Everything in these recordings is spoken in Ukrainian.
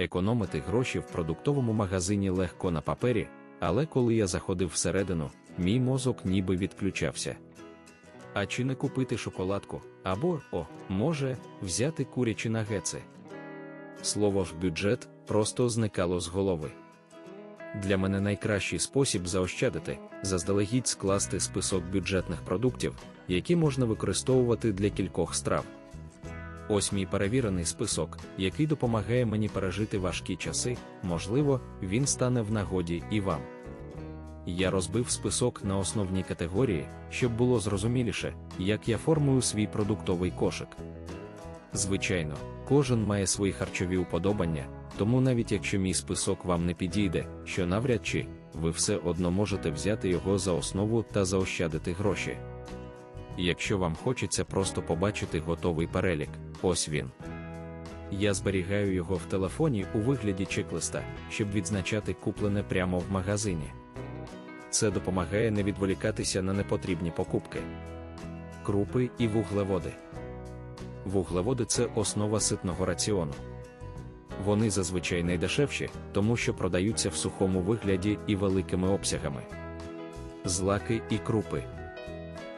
Економити гроші в продуктовому магазині легко на папері, але коли я заходив всередину, мій мозок ніби відключався. А чи не купити шоколадку, або, о, може, взяти курячі нагетси? Слово ж бюджет просто зникало з голови. Для мене найкращий спосіб заощадити заздалегідь скласти список бюджетних продуктів, які можна використовувати для кількох страв. Ось мій перевірений список, який допомагає мені пережити важкі часи, можливо, він стане в нагоді і вам. Я розбив список на основні категорії, щоб було зрозуміліше, як я формую свій продуктовий кошик. Звичайно, кожен має свої харчові уподобання, тому навіть якщо мій список вам не підійде, що навряд чи ви все одно можете взяти його за основу та заощадити гроші. Якщо вам хочеться просто побачити готовий перелік, ось він. Я зберігаю його в телефоні у вигляді чек-листа, щоб відзначати куплене прямо в магазині. Це допомагає не відволікатися на непотрібні покупки. Крупи і вуглеводи. Вуглеводи це основа ситного раціону. Вони зазвичай найдешевші, тому що продаються в сухому вигляді і великими обсягами. Злаки і крупи.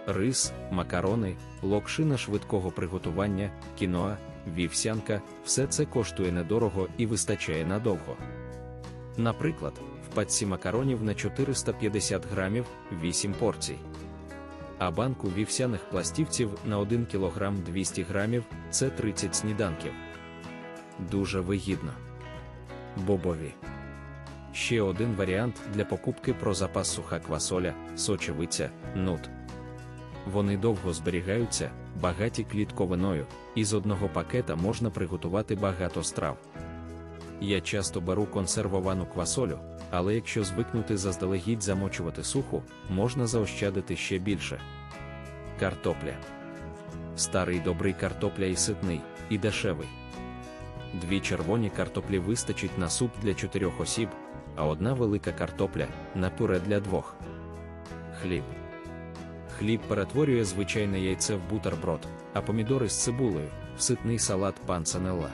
Рис, макарони, локшина швидкого приготування, кіноа, вівсянка все це коштує недорого і вистачає надовго. Наприклад, в пачці макаронів на 450 грамів 8 порцій. А банку вівсяних пластівців на 1 кг 200 грамів це 30 сніданків. Дуже вигідно. Бобові. Ще один варіант для покупки про запас суха квасоля, сочевиця, нут. Вони довго зберігаються, багаті клітковиною, і з одного пакета можна приготувати багато страв. Я часто беру консервовану квасолю, але якщо звикнути заздалегідь замочувати суху, можна заощадити ще більше. Картопля. Старий добрий картопля і ситний, і дешевий. Дві червоні картоплі вистачить на суп для чотирьох осіб, а одна велика картопля на пюре для двох. Хліб. Хліб перетворює звичайне яйце в бутерброд, а помідори з цибулею в ситний салат панцанелла.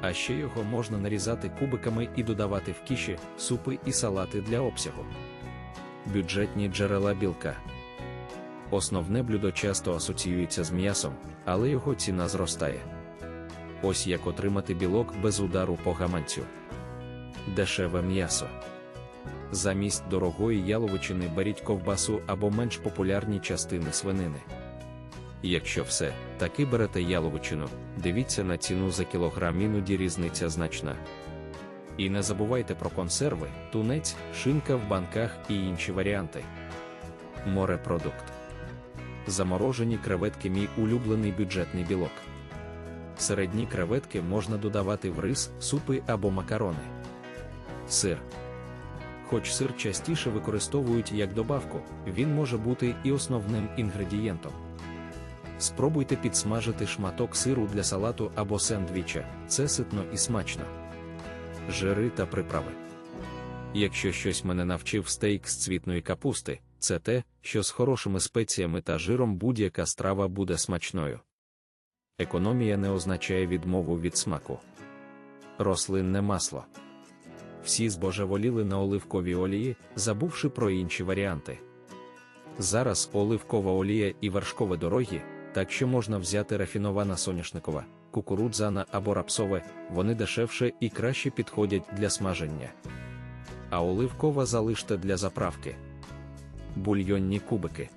А ще його можна нарізати кубиками і додавати в кіші, супи і салати для обсягу. Бюджетні джерела білка. Основне блюдо часто асоціюється з м'ясом, але його ціна зростає. Ось як отримати білок без удару по гаманцю. Дешеве м'ясо. Замість дорогої яловичини беріть ковбасу або менш популярні частини свинини. Якщо все, таки берете яловичину, дивіться на ціну за кілограм, іноді різниця значна. І не забувайте про консерви, тунець, шинка в банках і інші варіанти. Морепродукт. Заморожені креветки мій улюблений бюджетний білок. Середні креветки можна додавати в рис, супи або макарони. Сир. Хоч сир частіше використовують як добавку, він може бути і основним інгредієнтом. Спробуйте підсмажити шматок сиру для салату або сендвіча, це ситно і смачно. Жири та приправи. Якщо щось мене навчив стейк з цвітної капусти, це те, що з хорошими спеціями та жиром будь-яка страва буде смачною. Економія не означає відмову від смаку. Рослинне масло. Всі збожеволіли на оливковій олії, забувши про інші варіанти. Зараз оливкова олія і вершкове дорогі, так що можна взяти рафінована соняшникова, кукурудзана або рапсове, вони дешевше і краще підходять для смаження. А оливкова залиште для заправки. Бульйонні кубики.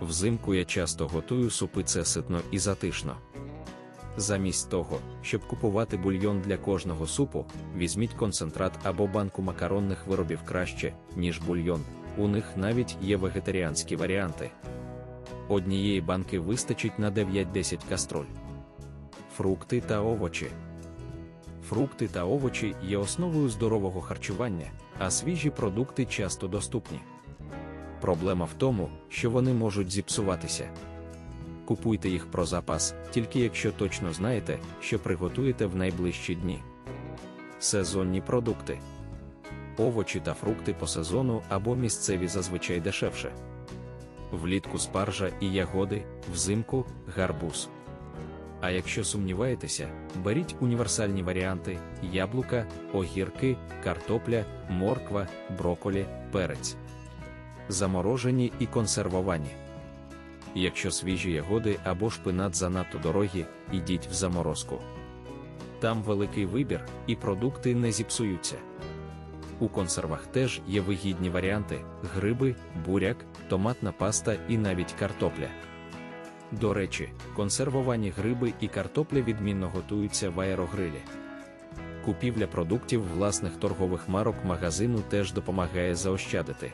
Взимку я часто готую супи це ситно і затишно. Замість того, щоб купувати бульйон для кожного супу, візьміть концентрат або банку макаронних виробів краще, ніж бульйон. У них навіть є вегетаріанські варіанти. Однієї банки вистачить на 9-10 кастроль. Фрукти та овочі. Фрукти та овочі є основою здорового харчування, а свіжі продукти часто доступні. Проблема в тому, що вони можуть зіпсуватися. Купуйте їх про запас, тільки якщо точно знаєте, що приготуєте в найближчі дні. Сезонні продукти. Овочі та фрукти по сезону або місцеві зазвичай дешевше. Влітку спаржа і ягоди, взимку гарбуз. А якщо сумніваєтеся, беріть універсальні варіанти: яблука, огірки, картопля, морква, броколі, перець. Заморожені і консервовані. Якщо свіжі ягоди або шпинат занадто дорогі, ідіть в заморозку. Там великий вибір, і продукти не зіпсуються. У консервах теж є вигідні варіанти: гриби, буряк, томатна паста і навіть картопля. До речі, консервовані гриби і картопля відмінно готуються в аерогрилі. Купівля продуктів власних торгових марок магазину теж допомагає заощадити.